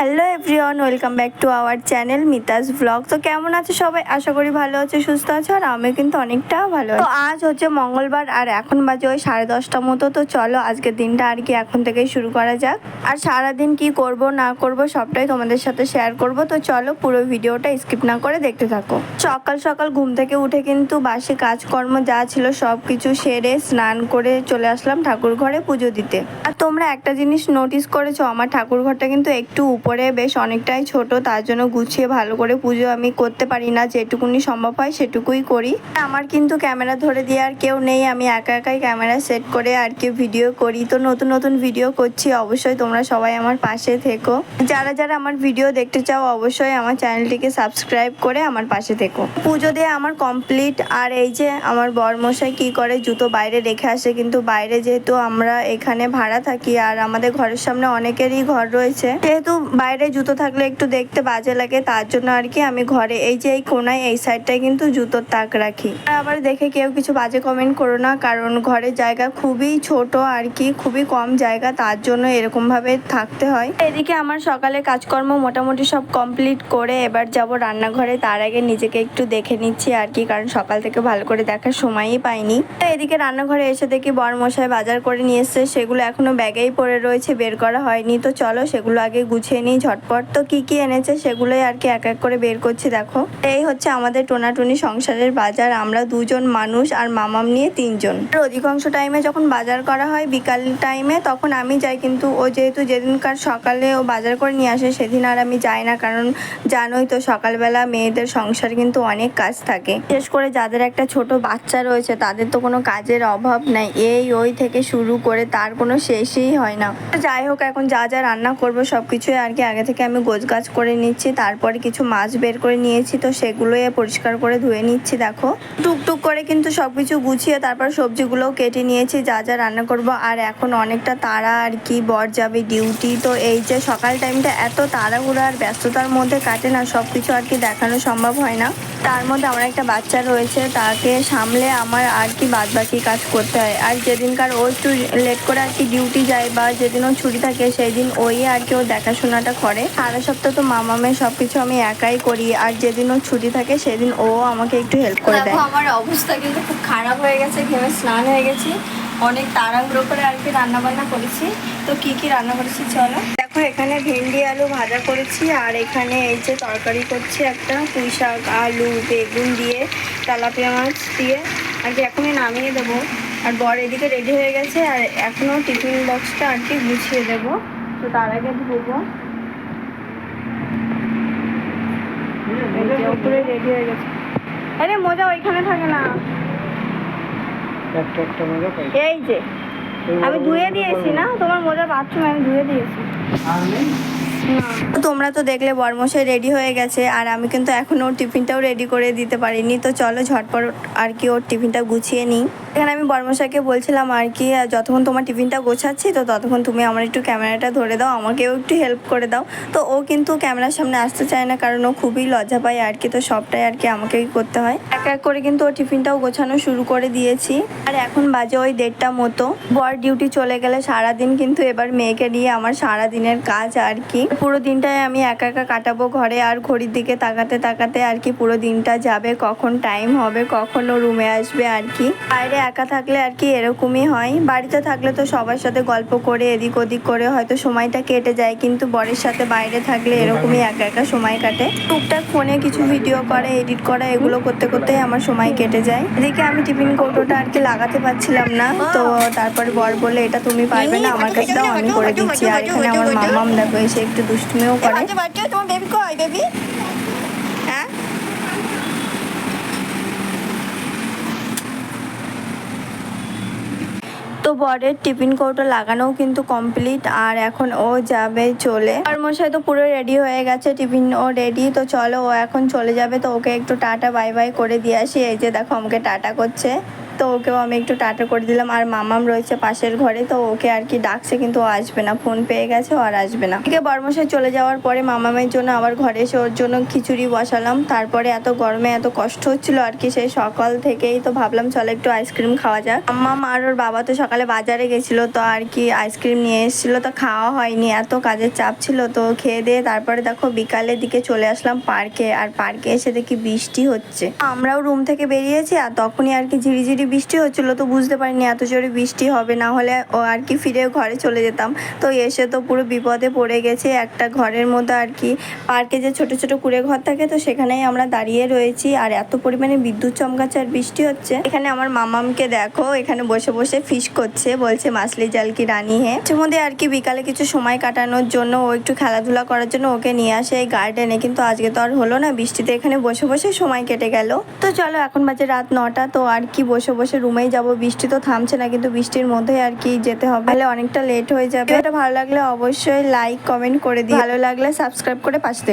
Hello everyone, welcome back to our channel Mita's blog. তো কেমন আছে সবাই? আশা করি ভালো আছে, সুস্থ আছে, আর আমি কিন্তু অনেকটা ভালো তো আজ হচ্ছে মঙ্গলবার, আর এখন বাজে ওই সাড়ে দশটা মতো। তো চলো আজকের দিনটা আর কি এখন থেকেই শুরু করা যাক। আর সারাদিন কি করব, না করব, সবটাই তোমাদের সাথে শেয়ার করব। তো চলো পুরো ভিডিওটা স্কিপ না করে দেখতে থাকো। সকাল সকাল ঘুম থেকে উঠে কিন্তু বাসি কাজকর্ম যা ছিল সব কিছু সেরে স্নান করে চলে আসলাম ঠাকুর ঘরে পুজো দিতে। আর তোমরা একটা জিনিস নোটিস করেছ, আমার ঠাকুর ঘরটা কিন্তু একটু উপরে বেশ অনেকটাই ছোট, তার জন্য গুছিয়ে ভালো করে পুজো আমি করতে পারি না। যেটুকুনি সম্ভব হয় সেটুকুই করি। আমার কিন্তু ক্যামেরা ধরে দিয়ে আর কেউ নেই, আমি একা একাই ক্যামেরা সেট করে আর কি ভিডিও করি। তো নতুন নতুন ভিডিও করছি, অবশ্যই তোমরা সবাই আমার পাশে থেকো। যারা যারা আমার ভিডিও দেখতে চাও, অবশ্যই আমার চ্যানেলটিকে সাবস্ক্রাইব করে আমার পাশে থেকো। পুজো দিয়ে আমার কমপ্লিট, আর এই যে আমার বরমশাই কি করে, জুতো বাইরে রেখে আসে। কিন্তু বাইরে যেহেতু আমরা এখানে ভাড়া থাকি, আর আমাদের ঘরের সামনে অনেকেরই ঘর রয়েছে, যেহেতু বাইরে জুতো থাকলে একটু দেখতে বাজে লাগে, তার জন্য আর কি আমি ঘরে, এই যে এই কোনায়, এই সাইডটায় কিন্তু জুতোর তাক রাখি। আবার দেখে কেউ কিছু বাজে কমেন্ট করো না, কারণ ঘরের জায়গা খুবই ছোট আর কি, খুবই কম জায়গা, তার জন্য এরকম ভাবে থাকতে হয়। এদিকে আমার সকালে কাজকর্ম মোটামুটি সব কমপ্লিট করে এবার যাব রান্নাঘরে, তার আগে নিজেকে একটু দেখে নিচ্ছি আর কি, কারণ সকাল থেকে ভালো করে দেখার সময়ই পাইনি। তো এদিকে রান্নাঘরে এসে দেখি বর মশাই বাজার করে নিয়ে এসছে, সেগুলো এখনও ব্যাগেই পড়ে রয়েছে, বের করা হয়নি, তো চলো সেগুলো আগে গুছিয়ে নিই ঝটপট তো কি কি এনেছে সেগুলোই আর কি এক এক করে বের করছি, দেখো। এই হচ্ছে আমাদের টোনাটুনি সংসারের বাজার। আমরা দুজন মানুষ আর মামাম নিয়ে তিনজন। আর অধিকাংশ টাইমে যখন বাজার করা হয়, বিকাল টাইমে তখন আমি যাই। কিন্তু ও যেহেতু যেদিনকার সকালে ও বাজার করে নিয়ে আসে, সেদিন আর আমি যাই না। কারণ জানোই তো, সকালবেলা মেয়েদের সংসার কিন্তু অনেক কাজ থাকে। বিশেষ করে যাদের একটা ছোট বাচ্চা রয়েছে, তাদের তো কোনো কাজের অভাব নাই। এই, ওই থেকে শুরু করে তার কোনো শেষই হয় না। যাই হোক, এখন যা যা রান্না করব সব কিছুই আর কি আগে থেকে আমি গোছ গাছ করে নিচ্ছি, তারপরে কিছু মাছ বের করে নিয়েছি, তো সেগুলোই পরিষ্কার করে ধুয়ে নিচ্ছি, দেখো। টুকটুক করে কিন্তু সব কিছু গুছিয়ে তারপর সবজিগুলোও কেটে নিয়েছি, যা যা রান্না করব। আর এখন অনেকটা তাড়া আর কি, বর যাবে ডিউটি, তো এই যে সকাল টাইমটা এত তাড়াহুড়ো আর ব্যস্ততার মধ্যে কাটে না সব কিছু আর কি দেখানো সম্ভব হয় না। তার মধ্যে আমার একটা বাচ্চা রয়েছে, তাকে সামলে আমার আর কি বাদ বাকি কাজ করতে হয়। আর যেদিনকার ও একটু লেট করে আর কি ডিউটি যায় বা যেদিন ও ছুটি থাকে সেই দিন ওই আর কি ও দেখাশোনাটা করে। সারা সপ্তাহ তো মামামের সব কিছু আমি একাই করি। আর যেদিন ও ছুটি থাকে সেদিন ও আমাকে একটু হেল্প করে দেয়। আমার অবস্থা কিন্তু খুব খারাপ হয়ে গেছে ঘেমে স্নান হয়ে গেছি। অনেক তাড়াহুড়ো করে আর কি রান্না বান্না করেছি। তো কি কি রান্না করেছি চলো? দেখো এখানে ভেন্ডি আলু ভাজা করেছি আর এখানে এই যে তরকারি করছি একটা পুঁই শাক আলু বেগুন দিয়ে তেলাপিয়া মাছ দিয়ে। আর কি এখনই নামিয়ে দেবো। আর বর এদিকে রেডি হয়ে গেছে আর এখনও টিফিন বক্সটা আর কি গুছিয়ে দেবো। তো তার আগে ধুবো। পুরো রেডি হয়ে গেছে। আরে মজা ওইখানে থাকে না। একটা একটা মজা পাই। এই যে আমি ধুয়ে দিয়েছি না? তোমার মোজা না আমি ধুয়ে দিয়েছি। আর নেই? তোমরা তো দেখলে বরমশাই রেডি হয়ে গেছে, আর আমি কিন্তু এখন ওর টিফিনটাও রেডি করে দিতে পারিনি, তো চলো ঝটপট আর কি ওর টিফিনটা গুছিয়ে নিই। এখানে আমি বরমশাইকে বলছিলাম আর কি যতক্ষণ তোমার টিফিনটা গোছাচ্ছি, তো ততক্ষণ তুমি আমার একটু ক্যামেরাটা ধরে দাও, আমাকেও একটু হেল্প করে দাও। তো ও কিন্তু ক্যামেরার সামনে আসতে চায় না, কারণ ও খুবই লজ্জা পায় আর কি, তো সবটাই আর কি আমাকেই করতে হয়। এক এক করে কিন্তু ওর টিফিনটাও গোছানো শুরু করে দিয়েছি। আর এখন বাজে ওই দেড়টা মতো। বর ডিউটি চলে গেলে সারাদিন কিন্তু এবার মেয়েকে নিয়ে আমার সারা দিনের কাজ আর কি। পুরো দিনটায় আমি একা একা কাটাবো ঘরে আর ঘড়ির দিকে তাকাতে তাকাতে আর কি পুরো দিনটা যাবে, কখন টাইম হবে, কখন ও রুমে আসবে আর কি। বাইরে একা থাকলে আর কি এরকমই হয়। বাড়িতে থাকলে তো সবার সাথে গল্প করে, এদিক ওদিক করে হয়তো সময়টা কেটে যায়, কিন্তু বরের সাথে বাইরে থাকলে এরকমই একা একা সময় কাটে। টুকটাক ফোনে কিছু ভিডিও করে এডিট করা, এগুলো করতে করতেই আমার সময় কেটে যায়। এদিকে আমি টিফিন কৌটোটা আর কি লাগাতে পারছিলাম না, তো তারপরে বর বলে এটা তুমি পারবে না, আমার কাছে আমি করে দিচ্ছি। আর এখানে আমার মামাম দেখো, এসে একটু দুষ্টুমিও করে। তোমার বেবি কই বেবি হ্যাঁ? তো বরের টিফিন কৌটো লাগানো কিন্তু কমপ্লিট আর এখন ও যাবে চলে। আর মশাই তো পুরো রেডি হয়ে গেছে টিফিন ও রেডি তো চলো ও এখন চলে যাবে তো ওকে একটু টাটা বাই বাই করে দিয়ে আসি। এই যে দেখো আমাকে টাটা করছে। তো ওকেও আমি একটু টাটা করে দিলাম। আর মামাম রয়েছে পাশের ঘরে, তো ওকে আর কি ডাকছে, কিন্তু ও আসবে না। ফোন পেয়ে গেছে, ও আর আসবে না। এদিকে বর্মশাই চলে যাওয়ার পরে মামামের জন্য আবার ঘরে এসে ওর জন্য খিচুড়ি বসালাম। তারপরে এত গরমে এত কষ্ট হচ্ছিল, আর কি সেই সকাল থেকেই তো ভাবলাম, চলো একটু আইসক্রিম খাওয়া যাক। মাম্মাম আর ওর বাবা তো সকালে বাজারে গেছিল, তো আর কি আইসক্রিম নিয়ে এসেছিল, তো খাওয়া হয়নি। এত কাজের চাপ ছিল, তো খেয়ে দিয়ে তারপরে দেখো বিকালের দিকে চলে আসলাম পার্কে, আর পার্কে এসে দেখি বৃষ্টি হচ্ছে। আমরাও রুম থেকে বেরিয়েছি, আর তখনই আর কি ঝিরিঝিরি বৃষ্টি হচ্ছিল তো বুঝতে পারিনি, এত জোরে বৃষ্টি হবে, না হলে ও আর কি ফিরে ঘরে চলে যেতাম। তো এসে তো পুরো বিপদে পড়ে গেছে, একটা ঘরের মধ্যে আর কি। পার্কে যে ছোট ছোট কুড়ে ঘর থাকে, তো সেখানেই আমরা দাঁড়িয়ে রয়েছি। আর এত পরিমাণে বিদ্যুৎ চমকাচ্ছে আর বৃষ্টি হচ্ছে। এখানে আমার মামামকে দেখো, এখানে বসে বসে ফিশ করছে, বলছে, মাছলি জাল কি রানী হে? মধ্যে আর কি বিকালে কিছু সময় কাটানোর জন্য ও একটু খেলাধুলা করার জন্য ওকে নিয়ে আসে এই গার্ডেনে কিন্তু আজকে তো আর হলো না, বৃষ্টিতে এখানে বসে বসে সময় কেটে গেল। তো চলো, এখন বাজে রাত নটা, তো আর কি বসে বসে রুমেই যাব। বৃষ্টি তো থামছে না, কিন্তু বৃষ্টির মধ্যে আর কি যেতে হবে। তাহলে অনেকটা লেট হয়ে যাবে। এটা ভালো লাগলে অবশ্যই লাইক কমেন্ট করে দিই ভালো লাগলে সাবস্ক্রাইব করে পাশে।